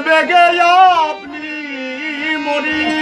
বেগে আপনি মরি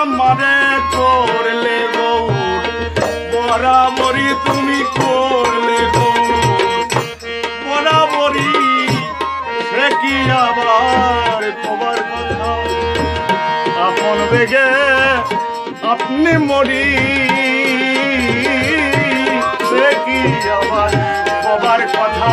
আমারে করলে গৌর বরাবরি তুমি করলে গৌর বরাবরি সে কি আবার তোমার কথা? আপন বেগে আপনি মরি, সে কি আবার তোমার কথা?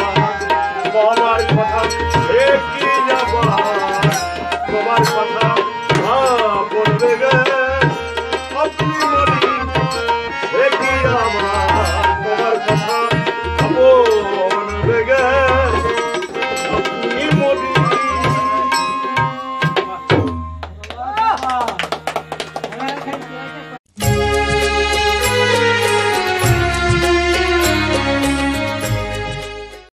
good.